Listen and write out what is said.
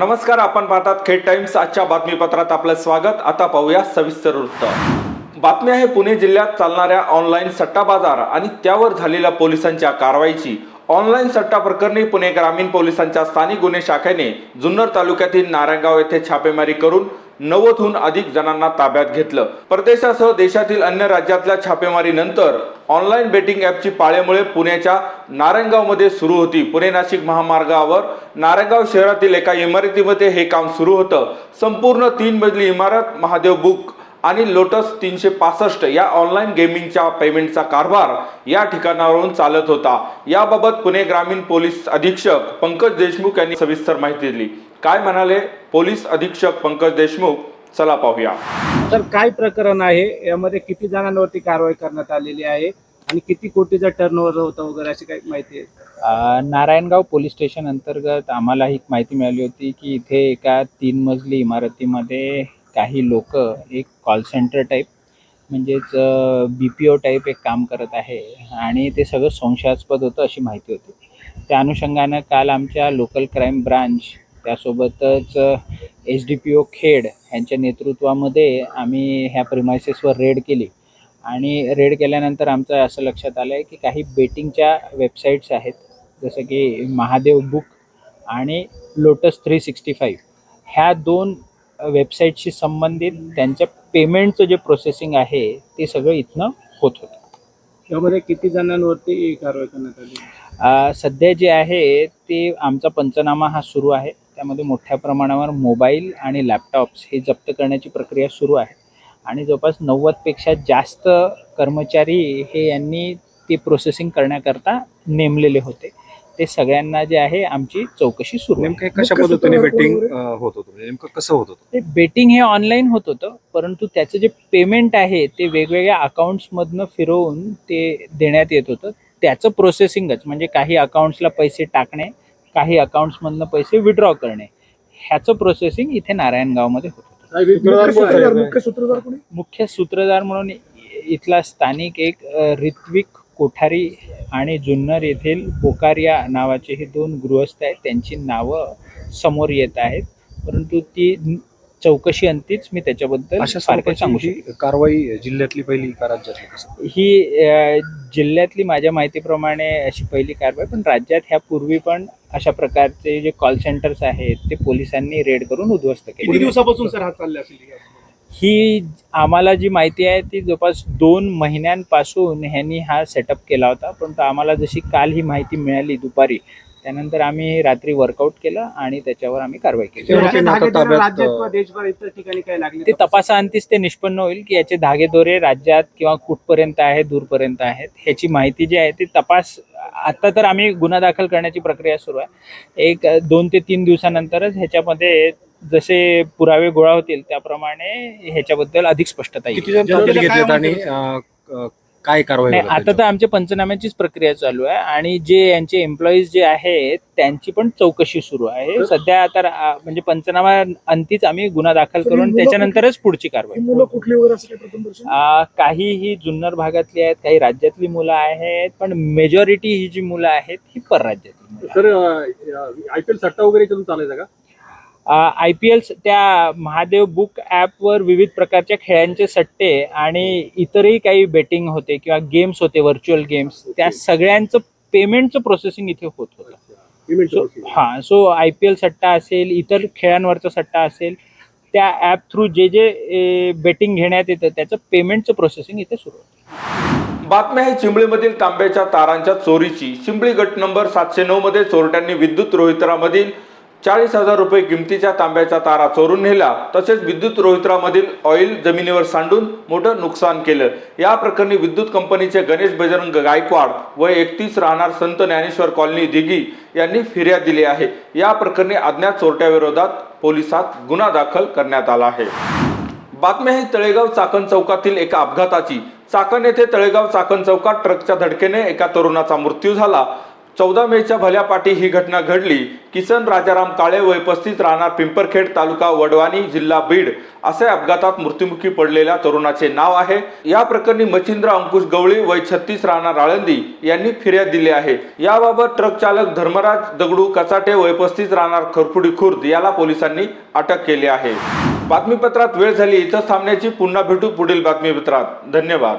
नमस्कार आपण पाहतात खेड टाइम्स. आजच्या बातमीपत्रात आपलं स्वागत. आता पाहूया सविस्तर वृत्त. बातमी आहे पुणे जिल्ह्यात चालणाऱ्या ऑनलाईन सट्टा बाजार आणि त्यावर झालेल्या पोलिसांच्या कारवाईची. ऑनलाईन सट्टा प्रकरणी पुणे ग्रामीण पोलिसांच्या स्थानिक गुन्हे शाखेने जुन्नर तालुक्यातील नारायणगाव येथे छापेमारी करून नव्वदहून अधिक जणांना ताब्यात घेतलं. परदेशासह देशातील अन्य राज्यातल्या छापेमारीनंतर ऑनलाईन बेटिंग ॲपची पाळेमुळे पुण्याच्या नारायणगावमध्ये सुरू होती. पुणे नाशिक महामार्गावर नारायणगाव शहरातील एका इमारतीमध्ये हे काम सुरू होतं. संपूर्ण तीन मजली इमारत महादेव बुक आणि लोटस तीनशे पासष्ट या ऑनलाईन गेमिंगच्या पेमेंटचा कारभार या ठिकाणावरून चालत होता. याबाबत पुणे ग्रामीण पोलीस अधीक्षक पंकज देशमुख यांनी सविस्तर माहिती दिली. काय म्हणाले पोलीस अधीक्षक पंकज देशमुख? चला पाहूया. तर काय प्रकरण आहे? यामध्ये किती जणांवरती कारवाई करण्यात आलेली आहे आणि किती कोटीचा टर्नओव्हर होतं वगैरे अशी काही माहिती आहे? नारायणगाव पोलीस स्टेशन अंतर्गत आम्हाला ही माहिती मिळाली होती की इथे एका तीन मजली इमारतीमध्ये काही लोक एक कॉल सेंटर टाईप म्हणजेच बी पी ओ टाईप एक काम करत आहे आणि ते सगळं संशयास्पद होतं अशी माहिती होती. त्या अनुषंगानं काल आमच्या लोकल क्राईम ब्रांच त्यासोबतच H D P O Khed यांच्या नेतृत्वामध्ये आम्ही ह्या प्रिमायसेसवर रेड केली. आणि रेड केल्यानंतर आमचं असं लक्षात आलं आहे की काही बेटिंगच्या वेबसाईट्स आहेत जसं की महादेव बुक आणि लोटस थ्री सिक्स्टी फाईव्ह ह्या दोन वेबसाईटशी संबंधित त्यांच्या पेमेंटचं जे प्रोसेसिंग आहे ते सगळं इथनं होत होतं. यामध्ये किती जणांवरती कारवाई करण्यात आली? सध्या जे आहे ते आमचा पंचनामा हा सुरू आहे. त्यामध्ये मोठ्या प्रमाणावर मोबाईल आणि लॅपटॉप्स हे जप्त करण्याची प्रक्रिया सुरू आहे. आणि जवळपास नव्वदपेक्षा जास्त कर्मचारी हे यांनी ते प्रोसेसिंग करण्याकरता नेमलेले होते. ते सगळ्यांना जे आहे आमची चौकशी सुरू आहे. नेमकं कशा पद्धतीने बेटिंग होत होतं? म्हणजे नेमकं कसं होत होतं? ते बेटिंग हे ऑनलाईन होत होतं परंतु त्याचं जे पेमेंट आहे ते वेगवेगळ्या अकाउंट्समधनं फिरवून ते देण्यात येत होतं. त्याचं प्रोसेसिंगच म्हणजे काही अकाउंट्सला पैसे टाकणे काही अकाउंट्समधनं पैसे विड्रॉ करणे. ह्याचं प्रोसेसिंग इथे नारायणगावमध्ये होत. होतं मुख्य सूत्रधार म्हणून इथला स्थानिक एक ऋत्विक कोठारी आणि जुन्नर येथील बोकारिया नावाचे हे दोन गृहस्थ आहेत. त्यांची नावं समोर येत आहेत. परंतु ती चौकशी अंतीच मी त्याच्याबद्दल अशा सांगू शकतो ही कारवाई जिल्ह्यातली पहिली का राज्यातली ही जिल्ह्यातली माझ्या माहितीप्रमाणे अशी पहिली कारवाई पण राज्यात ह्यापूर्वी पण अशा प्रकारचे जे कॉल सेंटर्स आहेत ते पोलिसांनी रेड करून उद्ध्वस्त केले. दिवसापासून सर हा चालले असेल ही? आम्हाला जी माहिती आहे ती जवळपास दोन महिन्यांपासून ह्यांनी हा सेटअप केला होता पण आम्हाला जशी काल ही माहिती मिळाली दुपारी त्यानंतर आम्ही रात्री वर्कआउट केलं आणि त्याच्यावर आम्ही कारवाई केली. ते धागे तपासाअंतीच ते निष्पन्न होईल की याचे धागेदोरे राज्यात किंवा कुठपर्यंत आहेत दूरपर्यंत आहेत ह्याची माहिती जी आहे ती तपास आता तर आम्ही गुन्हा दाखल करण्याची प्रक्रिया सुरू आहे. एक दोन ते तीन दिवसानंतरच ह्याच्यामध्ये जसे पुरावे गोळा होतील त्याप्रमाणे ह्याच्याबद्दल अधिक स्पष्टता येईल. काय कारवाई नाही होणार आता तर त्याच्यावर? आमच्या पंचनाम्याचीच प्रक्रिया चालू आहे आणि जे यांचे एम्प्लॉईज जे आहेत त्यांची पण चौकशी सुरू आहे सध्या आता रा- म्हणजे पंचनामा अंतीच आम्ही गुन्हा दाखल करून त्याच्यानंतरच पुढची कारवाई मुलं कुठली वगैरे असं काही प्रथम दर्शन आ, काही ही जुन्नर भागातली आहेत काही राज्यातली मुलं आहेत पण मेजॉरिटी ही जी मुलं आहेत ही परराज्यातली मुलं आहेत. सर आय पी एल सट्टा वगैरे करून चालायचा का आय पी एल त्या महादेव बुक ॲपवर विविध प्रकारच्या खेळांचे सट्टे आणि इतरही काही बेटिंग होते किंवा गेम्स होते व्हर्च्युअल गेम्स त्या सगळ्यांचं पेमेंटचं प्रोसेसिंग इथे होत होतं. हां सो आय पी एल सट्टा असेल इतर खेळांवरचा सट्टा असेल त्या ॲप थ्रू जे जे बेटिंग घेण्यात येतं त्याचं पेमेंटचं प्रोसेसिंग इथे सुरू होतं. बातमी आहे चिंबळीमधील तांब्याच्या तारांच्या चोरीची. चिंबळी गट नंबर सातशे नऊ मध्ये चोरट्यांनी विद्युत रोहित्रामधील चाळीस हजार रुपये किमतीच्या तांब्याच्या तारा चोरून नेल्या तसेच विद्युत रोहित्रामधील ऑइल जमिनीवर सांडून मोठं नुकसान केलं. या प्रकरणी विद्युत कंपनीचे गणेश बजरंग गायकवाड व एकतीस राहणार संत ज्ञानेश्वर कॉलनी दिघी यांनी फिर्याद दिली आहे. या प्रकरणी अज्ञात चोरट्याविरोधात पोलिसात गुन्हा दाखल करण्यात आला आहे. बातमी आहे तळेगाव चाकण चौकातील एका अपघाताची. चाकण येथे तळेगाव चाकण चौकात ट्रकच्या धडकेने एका तरुणाचा मृत्यू झाला. चौदा मेच्या भल्यापाठी ही घटना घडली. किसन राजाराम काळे वय पस्तीस राहणार पिंपरखेड तालुका वडवाणी जिल्हा बीड असे अपघातात मृत्युमुखी पडलेल्या तरुणाचे नाव आहे. या प्रकरणी मच्छिंद्र अंकुश गवळी वय छत्तीस राहणार आळंदी यांनी फिर्याद दिली आहे. याबाबत ट्रक चालक धर्मराज दगडू कचाटे वय पस्तीस राहणार खरपुडी खुर्द याला पोलिसांनी अटक केली आहे. बातमीपत्रात वेळ झाली. इथं थांबण्याची पुन्हा भेटू पुढील बातमीपत्रात. धन्यवाद.